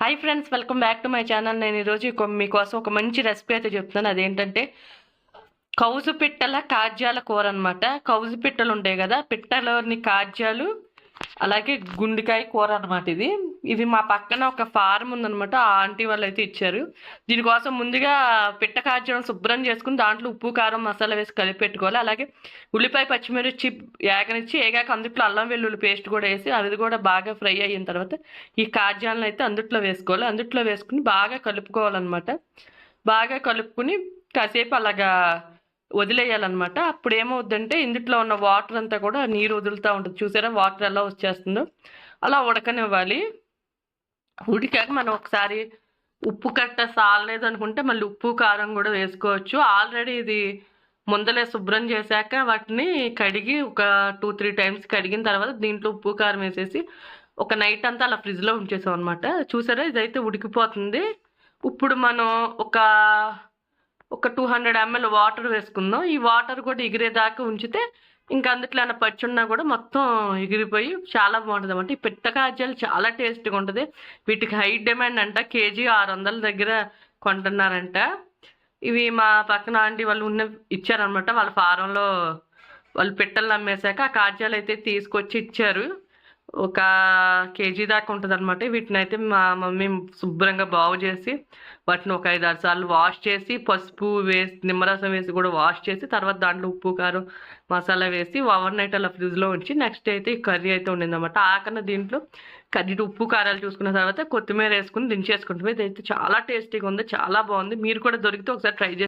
Hi friends welcome back to my channel నేను ఈరోజు మీకోసం ఒక మంచి రెసిపీ అయితే చెప్తున్నాను. అదేంటంటే కౌజు పిట్టల కాజ్యాల కూర అనమాట కౌజు పిట్టలు ఉంటాయి కదా పిట్టలోని కాజ్యాలు అలాగే గుండెకాయ కూర అనమాట ఇది. ఇవి మా పక్కన ఒక ఫారం ఉందన్నమాట ఆ ఆంటీ వాళ్ళు అయితే ఇచ్చారు. దీనికోసం ముందుగా పిట్ట కాజ్యాలను శుభ్రం చేసుకుని దాంట్లో ఉప్పు కారం మసాలా వేసి కలిపి పెట్టుకోవాలి. అలాగే ఉల్లిపాయ పచ్చిమిర్చి ఏగనిచ్చి ఏగాక అందుట్లో అల్లం వెల్లుల్లి పేస్ట్ కూడా వేసి అది కూడా బాగా ఫ్రై అయిన తర్వాత ఈ కాజ్యాలను అయితే అందుట్లో వేసుకోవాలి. అందుట్లో వేసుకుని బాగా కలుపుకోవాలన్నమాట. బాగా కలుపుకుని కాసేపు అలాగా వదిలేయాలన్నమాట. అప్పుడు ఏమవుద్దంటే ఇందుట్లో ఉన్న వాటర్ అంతా కూడా నీరు వదులుతూ ఉంటుంది. చూసారా వాటర్ ఎలా వచ్చేస్తుందో? అలా ఉడకనివ్వాలి. ఉడికాక మనం ఒకసారి ఉప్పు కట్ట సాలలేదు అనుకుంటే మళ్ళీ ఉప్పు కారం కూడా వేసుకోవచ్చు. ఆల్రెడీ ఇది ముందలే శుభ్రం చేశాక వాటిని కడిగి ఒక టూ త్రీ టైమ్స్ కడిగిన తర్వాత దీంట్లో ఉప్పు కారం వేసేసి ఒక నైట్ అంతా అలా ఫ్రిడ్జ్లో ఉంచేసాం అనమాట చూసారా? ఇదైతే ఉడికిపోతుంది. ఇప్పుడు మనం ఒక ఒక టూ హండ్రెడ్ ఎంఎల్ వాటర్ వేసుకుందాం. ఈ వాటర్ కూడా ఎగిరేదాకా ఉంచితే ఇంకా అందుట్లో ఏమైనా పచ్చి ఉన్నా కూడా మొత్తం ఎగిరిపోయి చాలా బాగుంటుంది అంటే ఈ పిట్ట కాజాలు చాలా టేస్ట్గా ఉంటుంది. వీటికి హై డిమాండ్ అంట. కేజీ ఆరు వందల దగ్గర కొంటున్నారంట. ఇవి మా పక్కన ఆంటీ వాళ్ళు ఉన్న ఇచ్చారనమాట వాళ్ళ ఫారంలో వాళ్ళు పిట్టలు అమ్మేశాక ఆ కాజాలు అయితే తీసుకొచ్చి ఇచ్చారు. ఒక కేజీ దాకా ఉంటుంది అనమాట వీటిని అయితే మా మమ్మీ శుభ్రంగా బాగు చేసి వాటిని ఒక ఐదు ఆరు సార్లు వాష్ చేసి పసుపు వేసి నిమ్మరసం వేసి కూడా వాష్ చేసి తర్వాత దాంట్లో ఉప్పు కారం మసాలా వేసి ఓవర్ నైట్ అలా ఫ్రిడ్జ్లో ఉంచి నెక్స్ట్ అయితే ఈ కర్రీ అయితే ఉండిందన్నమాట. ఆకన్నా దీంట్లో కర్రీ ఉప్పు కారాలు చూసుకున్న తర్వాత కొత్తిమీర వేసుకుని దించేసుకుంటాం. ఇదైతే చాలా టేస్టీగా ఉంది చాలా బాగుంది. మీరు కూడా దొరికితే ఒకసారి ట్రై చేసి